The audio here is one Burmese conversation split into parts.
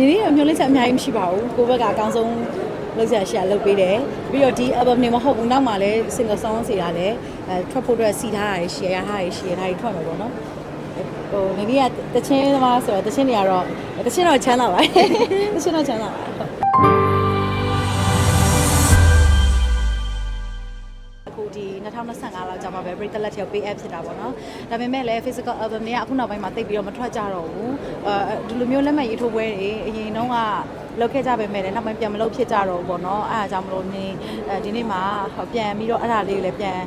နေနေမျောလင့်ချက်အများကြီးမရှိပါဘူးကိုယ့်ဘက်ကအကောင်းဆုံးလုပ်ရရှာလုပ်ပေးတယ်ပြီးတော့ဒီ album နေမဟုတ်ဘူးနောက်မှလည်း single song စီတာလည်းအဲထွက်ဖို့အတွက်စီထားတာရရှိရထားရရှိရထားရထွက်မယ်ပေါ့နော်ဟိုနေနေကတချင်းသမားဆိုတော့တချင်းတွေကတော့တချင်းတော့ချမ်းသာပါတယ်တချင်းတော့ချမ်းသာပါတယ် အခုဒီ2025လောက်ကြာမှာပဲပရိသတ်လက်ထက် pay app ဖြစ်တာပေါ့နော်ဒါပေမဲ့လည်း physical album တွေကအခုနောက်ပိုင်းမှာတိတ်ပြီးတော့မထွက်ကြတော့ဘူးအဲဒီလိုမျိုးလက်မှတ်ရေးထိုးပွဲတွေအရင်တုန်းကလောက်ခဲ့ကြပေမဲ့လည်းနောက်ပိုင်းပြန်မလုပ်ဖြစ်ကြတော့ဘူးပေါ့နော်အဲအားကြောင့်မလို့နေအဲဒီနေ့မှာပြန်ပြီးတော့အဲ့ဒါလေးကိုလည်းပြန်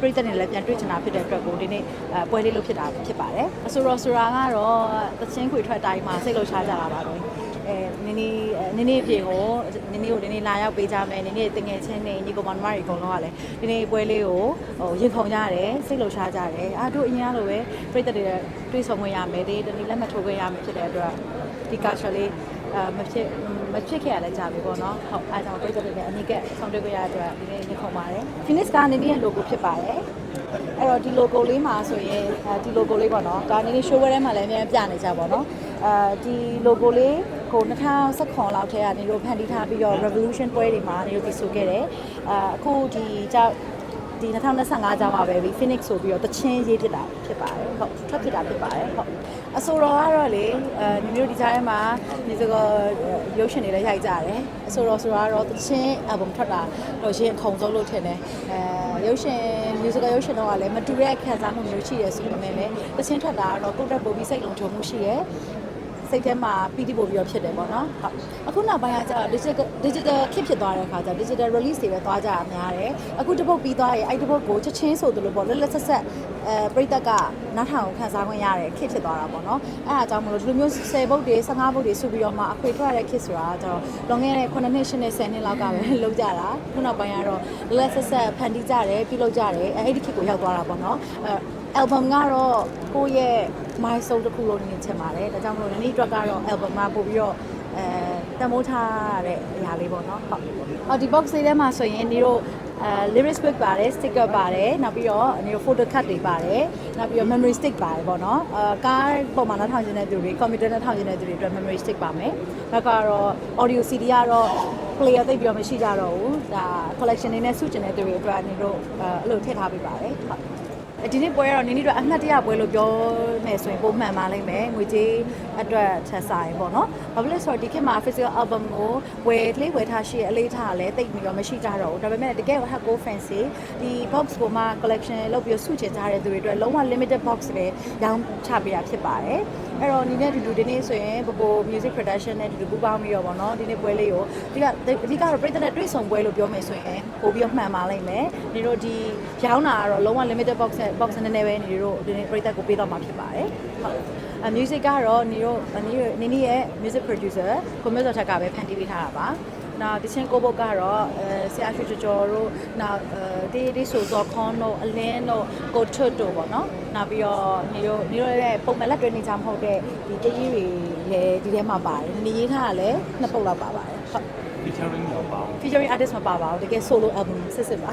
ပရိသတ်တွေလည်းပြန်တွေ့ချင်တာဖြစ်တဲ့အတွက်ကိုဒီနေ့အဲပွဲလေးလုပ်ဖြစ်တာဖြစ်ပါတယ်အဆိုတော့ဆိုတာကတော့သချင်းခွေထွက်တိုင်းမှာစိတ်လှုပ်ရှားကြတာပါပဲ အဲနင်းနေနင်းနေပြေကိုနင်းနေကိုဒီနေ့လာရောက်ပေးကြမယ်နင်းနေတငယ်ချင်းတွေညီကောင်မတို့အကုန်လုံးကလည်းဒီနေ့ပွဲလေးကိုဟိုရင်ခုန်ကြတယ်စိတ်လှုပ်ရှားကြတယ်အားတို့အရင်ကလိုပဲပရိသတ်တွေတွေ့ဆုံခွင့်ရမယ်ဒီတနေ့လက်မှတ်ထိုးခွင့်ရမယ်ဖြစ်တဲ့အတွက်ဒီကာရှယ်လေးအာမဖြစ်မဖြစ်ခဲ့ရလဲကြာပြီပေါ့နော်ဟုတ်အားကြောင့်ပရိသတ်တွေလည်းအနိကဆောင်တွေ့ခွင့်ရတဲ့အတွက်ဒီနေ့ရင်ခုန်ပါတယ် Phoenix ကနေဒီရဲ့ logo ဖြစ်ပါတယ်အဲ့တော့ဒီ logo လေးမှာဆိုရင်ဒီ logo လေးပေါ့နော်ဒါနေနေ show ထဲမှာလည်းအများကြီးပြနေကြပါတော့အဲဒီ logo လေး ကို2019လောက်ထဲကနေတို့ဖန်တီးထားပြီးတော့ revolution ပွဲတွေမှာနေတို့တည်ဆိုခဲ့တယ်အာအခုဒီကြောက်ဒီ2025ကျောင်းပါပဲဒီ Phoenix ဆိုပြီးတော့တချင်းရေးဖြစ်တာဖြစ်ပါတယ်ဟုတ်ထွက်ဖြစ်တာဖြစ်ပါတယ်ဟုတ်အဆိုတော်ကတော့လေအဲညီတို့ဒီကြားထဲမှာဒီစကောရုပ်ရှင်တွေလည်းရိုက်ကြတယ်အဆိုတော်ဆိုတာကတော့တချင်း album ထွက်တာတော့ရှင်ခုံဆုံးလို့ထင်တယ်အဲရုပ်ရှင် musical ရုပ်ရှင်တော့ကလည်းမတူတဲ့ခံစားမှုမျိုးရှိတယ်ဆိုပေမဲ့လည်းတချင်းထွက်တာကတော့ကိုယ့်တက်ပို့ပြီးစိတ်လုံးထုံမှုရှိတယ် စိတ်ထဲမှာပီတိပို့ပြီးတော့ဖြစ်တယ်ပေါ့နော်ဟုတ်အခုနောက်ပိုင်းကကျတော့ digital digital ခစ်ဖြစ်သွားတဲ့အခါကျ digital release တွေပဲသွားကြတာများတယ်အခုတစ်ပုတ်ပြီးသွားရင်အဲ့တစ်ပုတ်ကိုချက်ချင်းဆိုသလိုပေါ့လက်လက်ဆက်ဆက်အဲပြိတက်ကနောက်ထောင်ခန်းစားခွင့်ရတယ်ခစ်ဖြစ်သွားတာပေါ့နော်အဲ့အားကြောင့်မလို့ဒီလိုမျိုး10ပုတ်တွေ15ပုတ်တွေစုပြီးတော့မှအခွေထွက်ရတဲ့ခစ်ဆိုတာကျတော့လွန်ခဲ့တဲ့9နှစ်10နှစ်10နှစ်လောက်ကပဲလုပ်ကြတာခုနောက်ပိုင်းကတော့လက်လက်ဆက်ဆက်ဖန်တီးကြတယ်ပြုလုပ်ကြတယ်အဲ့ဒီခစ်ကိုရောက်သွားတာပေါ့နော်အဲ album ကတော့ကိုယ့်ရဲ့ milestone တစ်ခုလို့နေချင်ပါတယ်ဒါကြောင့်မလို့ဒီနေ့အတွက်ကတော့ album မှာပို့ပြီးတော့အဲတမိုးထားတဲ့အရာလေးပေါ့နော်ဟုတ်အော်ဒီ box လေးထဲမှာဆိုရင်ဒီတို့အဲ lyrics book ပါတယ် sticker ပါတယ်နောက်ပြီးတော့ဒီတို့ photo card တွေပါတယ်နောက်ပြီးတော့ memory stick ပါတယ်ပေါ့နော်အဲကားပုံမှာနောက်ထောင်ခြင်းတဲ့သူတွေ computer နဲ့ထောင်ခြင်းတဲ့သူတွေအတွက် memory stick ပါမယ်နောက်ကတော့ audio CD ကတော့ player သိပ်ပြီးတော့မရှိကြတော့ဘူးဒါ collection တွေနဲ့စုကျင်တဲ့သူတွေအတွက်အနေတို့အဲအဲ့လိုထည့်ထားပေးပါတယ်ဟုတ် ဒီနေ့ပွဲကတော့နင်းနီတို့အမှတ်တရပွဲလို့ပြောမယ်ဆိုရင်ပုံမှန်ပါလိမ့်မယ်ငွေကြေးအတွက်ချက်ဆိုင်ပေါ့နော်ဘာဖြစ်လဲဆိုတော့ဒီခေတ်မှာ physical album ကိုဝယ်လေးဝယ်ထားရှိရအလေးထားလည်းတိတ်ပြီးတော့မရှိကြတော့ဘူးဒါပေမဲ့တကယ် hardcore fancy ဒီ box ကိုမှ collection လုပ်ပြီးစုချင်ကြတဲ့သူတွေအတွက်လုံးဝ limited box ပဲရောင်းချပေးတာဖြစ်ပါတယ် အဲ့တော့ဒီနေ့ဒီလိုဒီနေ့ဆိုရင်ပပို music production နဲ့ဒီလိုပူးပေါင်းပြီးတော့ဗောနော်ဒီနေ့ပွဲလေးကိုဒီကအဓိကတော့ပြည်သက်နဲ့တွေ့ဆုံပွဲလို့ပြောမယ်ဆိုရင်ပို့ပြီးတော့မှန်ပါလိမ့်မယ်ဒီတို့ဒီရောင်းတာကတော့လုံးဝ limited box နဲ့ box နည်းနည်းပဲနေတို့ဒီနေ့ပြည်သက်ကိုပေးတော့မှာဖြစ်ပါတယ်ဟုတ်အ music ကတော့နေတို့နေနေနေရဲ့ music producer ကိုမျိုးစောထက်ကပဲဖန်တီးပေးထားတာပါ နောက်တချင်းကိုဘုတ်ကတော့အဲဆရာရွှေကျော်ကျော်တို့နောက်အဲဒီဒီဆိုဇော်ခွန်တို့အလင်းတို့ကိုထွတ်တို့ပေါ့နော်နောက်ပြီးတော့နေတို့နေတို့ရဲ့ပုံမှန်လက်တွဲနေကြမဟုတ်တဲ့ဒီတကြီးတွေလည်းဒီထဲမှာပါတယ်နေရေးထားတာလည်းနှစ်ပုတ်လောက်ပါပါတယ်ဟုတ် featuring တော့ပါဘူး featuring artist မပါပါဘူးတကယ် solo album စစ်စစ်ပါ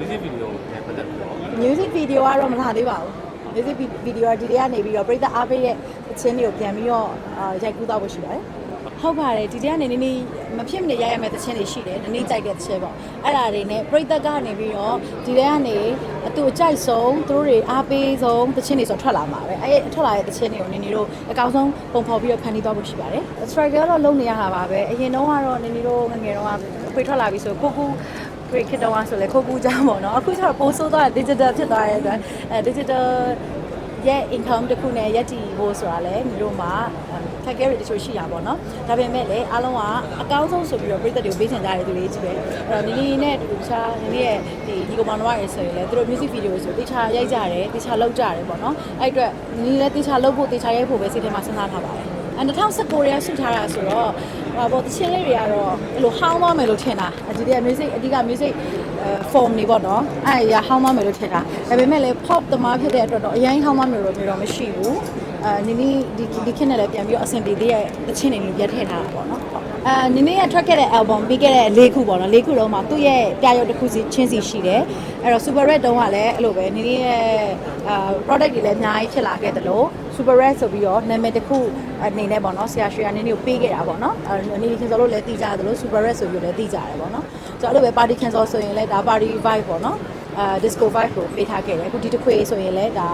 music video နဲ့ပတ်သက်ပြီးတော့ music video ကတော့မလာသေးပါဘူး music video ကဒီတည်းကနေပြီးတော့ပရိသတ်အားပေးရဲ့အချင်းတွေကိုပြန်ပြီးတော့အာရိုက်ကူးသွားဖို့ရှိပါတယ် ဟုတ်ပါတယ်ဒီတည်းကနေနည်းနည်းမဖြစ်မနေရရမယ့်သချင်းတွေရှိတယ်နည်းနည်းကြိုက်တဲ့သချင်းပေါ့အဲ့ဒါတွေနဲ့ပြိသက်ကနေပြီးတော့ဒီတည်းကနေအတူအကြိုက်ဆုံးသူတို့တွေအားပေးဆုံးသချင်းတွေဆိုထွက်လာမှာပဲအဲ့ထွက်လာတဲ့သချင်းတွေကိုနည်းနည်းတို့အကောင်းဆုံးပုံဖော်ပြီးတော့ဖန်တီးသွားဖို့ရှိပါတယ် struggle တော့လုပ်နေရတာပါပဲအရင်တော့ကတော့နည်းနည်းတို့ငငယ်တော့အဖေထွက်လာပြီဆိုကိုကူခရစ်ခေတ်တော့ဆိုလဲခုတ်ကူးကြပေါ့နော်အခုကျတော့ပိုးဆိုးသွားတဲ့ digital ဖြစ်သွားတဲ့အတွက်အဲ digital ရဲ့ income တစ်ခုနဲ့ရက်တည်ဖို့ဆိုတာလဲညီတို့မှာခက်ခဲရတချို့ရှိတာပေါ့နော်ဒါပေမဲ့လည်းအားလုံးကအကောင်းဆုံးဆိုပြီးတော့ပြည်သက်တွေကိုပေးချင်ကြတဲ့သူတွေကြီးပဲအဲ့တော့နီနီနဲ့တူတခြားနီနီရဲ့ဒီဒီကောင်မတော်ရယ်ဆိုရင်လည်းသူတို့ music video ဆိုတေချာရိုက်ကြတယ်တေချာလုပ်ကြတယ်ပေါ့နော်အဲ့အတွက်နီနီလည်းတေချာလုပ်ဖို့တေချာရိုက်ဖို့ပဲစိတ်ထဲမှာစဉ်းစားထားပါတယ် အဲ2019ရဲဆုထားတာဆိုတော့ဟောပေါ့တချင်းလေးတွေကတော့အဲ့လိုဟောင်းသွားမယ်လို့ထင်တာအဒီက music အဓိက music အဲ form နေပေါ့နော်အဲ့ရဟောင်းသွားမယ်လို့ထင်တာဒါပေမဲ့လည်း pop သမားဖြစ်တဲ့အတွက်တော့အရင်ဟောင်းသွားမယ်လို့မျိုးတော့မရှိဘူးအာနင်းနီဒီဒီခေတ်နဲ့လည်းပြန်ပြီးတော့အဆင်ပြေသေးရဲ့တချင်းတွေမျိုးပြတ်ထည့်ထားတာပေါ့နော် အာနင်းနီကထွက်ခဲ့တဲ့ album ပြီးခဲ့တဲ့၄ခုပေါ့နော်၄ခုလုံးမှာသူ့ရဲ့ပြရုပ်တစ်ခုစီချင်းစီရှိတယ်အဲ့တော့ super red တုံးကလည်းအဲ့လိုပဲနင်းနီရဲ့အာ product တွေလည်းအများကြီးဖြစ်လာခဲ့တယ်လို့ super red ဆိုပြီးတော့နာမည်တစ်ခုအနေနဲ့ပေါ့နော်ဆရာရွှေရနင်းနီကိုပေးခဲ့တာပေါ့နော်အဲ့နင်းနီခင်စောလို့လည်းသိကြတယ်လို့ super red ဆိုပြီးတော့လည်းသိကြတယ်ပေါ့နော်ဆိုတော့အဲ့လိုပဲ party cancel ဆိုရင်လည်းဒါ party vibe ပေါ့နော်အာ disco vibe ကိုပေးထားခဲ့တယ်အခုဒီတစ်ခွေဆိုရင်လည်းဒါ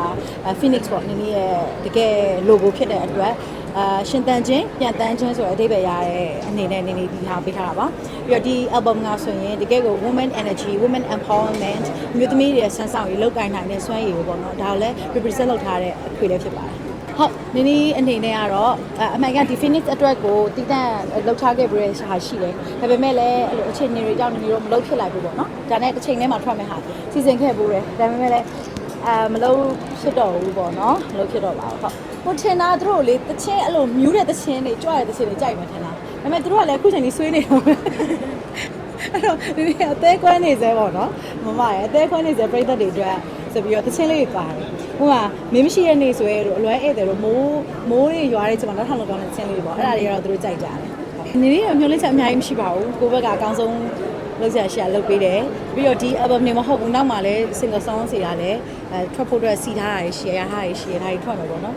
phoenix ပေါ့နင်းနီရဲ့တကယ် logo ဖြစ်တဲ့အတွက် အာရှင်တန်ချင်းပြန်တန်းချင်းဆိုတဲ့အဓိပ္ပာယ်ရတဲ့အနေနဲ့နင်းနီဒီဟာပေးထားတာပါပြီးတော့ဒီ album ကဆိုရင်တကယ်ကို women energy women empowerment မြို့သမီးတွေရဲ့ဆန်းဆောင်ရေးလောက်ကိုင်းနိုင်တဲ့စွမ်းရည်ကိုပေါ့နော်ဒါကိုလည်း represent လုပ်ထားတဲ့အခွေလေးဖြစ်ပါတယ်ဟုတ်နင်းနီအနေနဲ့ကတော့အအမှန်ကဒီ finish အတွက်ကိုတည်တံ့လောက်ထားခဲ့ပြီးတဲ့ဟာရှိတယ်ဒါပေမဲ့လည်းအဲ့လိုအချိန်တွေကြောင့်နင်းနီတို့မလုပ်ဖြစ်လိုက်ဘူးပေါ့နော်ဒါနဲ့တစ်ချိန်ထဲမှာထွက်မဲ့ဟာစီစဉ်ခဲ့ဘူးတယ်ဒါပေမဲ့လည်းအဲမလုပ်ဖြစ်တော့ဘူးပေါ့နော်မလုပ်ဖြစ်တော့ပါဘူးဟုတ် ဟိုထင်တာသူတို့လေတချင်းအဲ့လိုမြူးတဲ့တချင်းတွေကြွရတဲ့တချင်းတွေကြိုက်မှထင်တာဒါပေမဲ့သူတို့ကလည်းအခုချိန်ကြီးဆွေးနေတော့ပဲအဲ့တော့ဒီနေ့အသေးကွဲနေသေးပေါ့နော်မမရဲ့အသေးကွဲနေသေးပြိသက်တွေအတွက်ဆိုပြီးတော့တချင်းလေးတွေပါတယ်ဟိုကမင်းမရှိတဲ့နေ့ဆိုရဲတို့အလွဲဧည့်သည်တို့မိုးမိုးတွေရွာတဲ့ချိန်မှာနောက်ထပ်လောက်ကောင်းတဲ့တချင်းလေးတွေပေါ့အဲ့ဒါတွေကတော့သူတို့ကြိုက်ကြတယ်နေနေမျိုးလေးချက်အများကြီးမရှိပါဘူးကိုဘက်ကအကောင်းဆုံးလောက်ရရှာလုပ်ပေးတယ်ပြီးတော့ဒီ album နေမဟုတ်ဘူးနောက်မှလည်း single song စီတာလည်းအဲထွက်ဖို့အတွက်စီထားတာရှိရထားတာရှိရဒါတွေထွက်မှာပေါ့နော်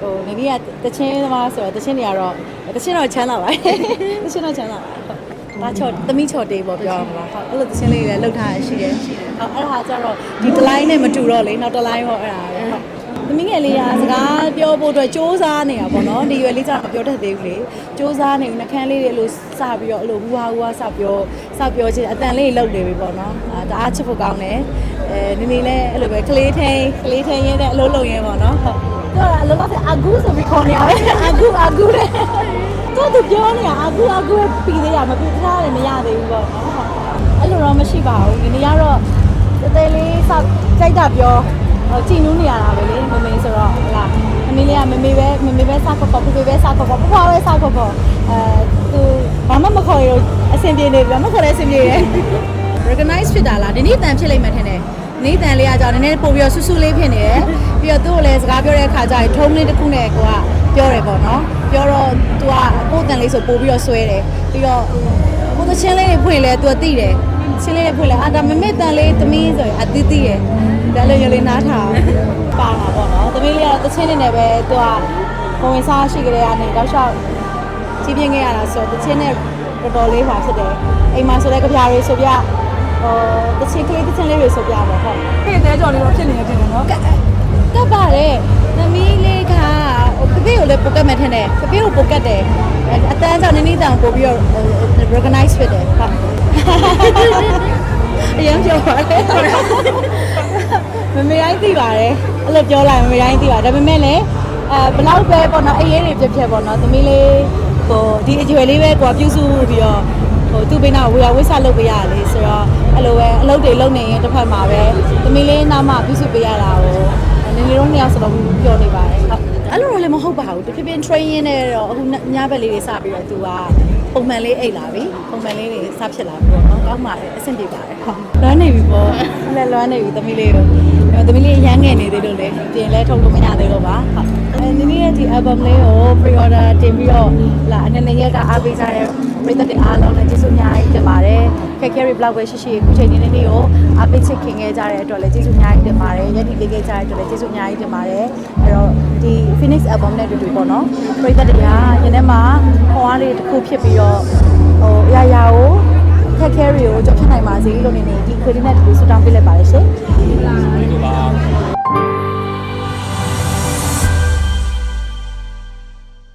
ဟိုနေနေကတချင်းသမားဆိုတော့တချင်းတွေကတော့တချင်းတော့ချမ်းသာပါတယ်တချင်းတော့ချမ်းသာပါတယ်ဟုတ်ဒါချော့သမီးချော့တေးပေါ့ပြောရမလားဟုတ်အဲ့လိုတချင်းလေးလည်းလောက်ထားရရှိတယ်ဟုတ်အဲ့ဒါကျတော့ဒီတစ်လိုင်းနဲ့မတူတော့လေနောက်တစ်လိုင်းပေါ့အဲ့ဒါပဲဟုတ်သမီးငယ်လေးကစကားပြောဖို့အတွက်စူးစမ်းနေတာပေါ့နော်ဒီရွယ်လေးကျတော့မပြောတတ်သေးဘူးလေစူးစမ်းနေနှခမ်းလေးတွေအဲ့လိုစပြီးတော့အဲ့လိုဟူဟာဟူဟာစပြောစပြောချင်းအတန်လေးလှုပ်နေပြီပေါ့နော်အာတအားချစ်ဖို့ကောင်းတယ်အဲနေနေလဲအဲ့လိုပဲကလေးထိန်ကလေးထိန်ရတဲ့အလုပ်လုပ်ရင်းပေါ့နော်ဟုတ် တော့အလုပ်လုပ်တဲ့အဂူဆိုပြီးခေါ်နေရတယ်အဂူအဂူတဲ့တော့သူပြောနေတာအဂူအဂူပြီးသေးရမပြီးသားလည်းမရသေးဘူးပေါ့နော်ဟုတ်အဲ့လိုတော့မရှိပါဘူးဒီနေ့ကတော့တသေးလေးစကြိုက်တာပြောဟိုကြည်နူးနေရတာပဲလေမမေဆိုတော့ဟလာမမေလေးကမမေပဲမမေပဲစခေါ်ပေါ့ဖေဖေပဲစခေါ်ပေါ့ဖွားဖွားပဲစခေါ်ပေါ့အဲသူဘာမှမခေါ်ရတော့အဆင်ပြေနေပြီမခေါ်လည်းအဆင်ပြေတယ် recognize ဖြစ်တာလားဒီနေ့တန်ဖြစ်လိမ့်မယ်ထင်တယ် နေတန်လေးကကြောင့်နည်းနည်းပို့ပြီးတော့ဆူဆူလေးဖြစ်နေတယ်ပြီးတော့သူ့ကိုလည်းစကားပြောတဲ့အခါကျရင်ထုံးလေးတစ်ခုနဲ့ကိုကပြောတယ်ပေါ့နော်ပြောတော့သူကကိုတန်လေးဆိုပို့ပြီးတော့ဆွဲတယ်ပြီးတော့ကိုသချင်းလေးတွေဖွင့်လဲသူကသိတယ်ချင်းလေးတွေဖွင့်လဲအာဒါမမေတန်လေးသမီးဆိုရင်အတိတိရယ်ဒါလည်းရလေးနားထောင်ပါတာပေါ့နော်သမီးလေးကတော့သချင်းနေနဲ့ပဲသူကဘဝင်စားရှိကြတဲ့အနေနဲ့တော့ရှောက်ကြီးပြင်းခဲ့ရတာဆိုတော့သချင်းနဲ့တော်တော်လေးပါဖြစ်တယ်အိမ်မှာဆိုတဲ့ကြပြားလေးဆိုပြ ဟိုတချင်းကလေးတချင်းလေးတွေဆိုပြပါဟုတ်ဖေးသေးကြော်လေးတော့ဖြစ်နေတယ်တင်တယ်နော်ကကပ်ပါတယ်သမီးလေးကဟိုပပေကိုလည်းပုတ်ကတ်မဲ့ထင်တယ်ပပေကိုပုတ်ကတ်တယ်အတန်းကြောင့်နင်းနေတောင်ပို့ပြီးတော့ recognize ဖြစ်တယ်ဟုတ်အရင်ပြောပါတယ်မမေတိုင်းသိပါတယ်အဲ့လိုပြောလိုက်မမေတိုင်းသိပါတယ်ဒါပေမဲ့လည်းအဲဘလောက်ပဲပေါ့နော်အရေးတွေပြည့်ပြည့်ပေါ့နော်သမီးလေးဟိုဒီအကျွယ်လေးပဲကိုကပြုစုပြီးတော့ ဟိုသူ့ဘေးနာဝေယဝိဆလုပ်ပေးရလေဆိုတော့အဲ့လိုပဲအလုပ်တွေလုပ်နေရင်တစ်ဖက်မှာပဲသမီးလေးနားမှာပြုစုပေးရတာကိုနင်နေတော့နှစ်ယောက်စလုံးပြောနေပါတယ်ဟုတ်အဲ့လိုတော့လည်းမဟုတ်ပါဘူးတဖြည်းဖြည်း training နဲ့တော့အခုညဘက်လေးတွေစပြီးတော့သူကပုံမှန်လေးအိတ်လာပြီပုံမှန်လေးတွေစဖြစ်လာပြီပေါ့နော်ကောင်းပါတယ်အဆင်ပြေပါတယ်ဟုတ်လွမ်းနေပြီပေါ့လည်းလွမ်းနေပြီသမီးလေးကို သမီးလေးရမ်းငယ်နေသေးလို့လေပြင်လဲထုတ်လို့မရသေးလို့ပါဟုတ်အဲဒီနေ့ရဲ့ဒီ album လေးကို pre order တင်ပြီးတော့လာအနေနဲ့ရက်ကအားပေးကြတဲ့ပရိသတ်တွေအားလုံးလည်းကျေးဇူးအများကြီးတင်ပါတယ်ခက်ခဲရီ blog ပဲရှိရှိအခုချိန်นี้နေ့ကိုအားပေးချစ်ခင်ခဲ့ကြတဲ့အတွက်လည်းကျေးဇူးအများကြီးတင်ပါတယ်ယက်တီပေးခဲ့ကြတဲ့အတွက်လည်းကျေးဇူးအများကြီးတင်ပါတယ်အဲ့တော့ဒီ Phoenix album နဲ့တူတူပေါ့နော်ပရိသတ်တွေကယနေ့မှာခေါင်းအားလေးတစ်ခုဖြစ်ပြီးတော့ဟိုအရာရာကို ခက်ခဲရီကိုကြောက်ဖြတ်နိုင်ပါစေလို့နေနေဒီ credit နဲ့တူတူဆုတောင်းပေးလိုက်ပါတယ်ရှင်ဒီလိုပါ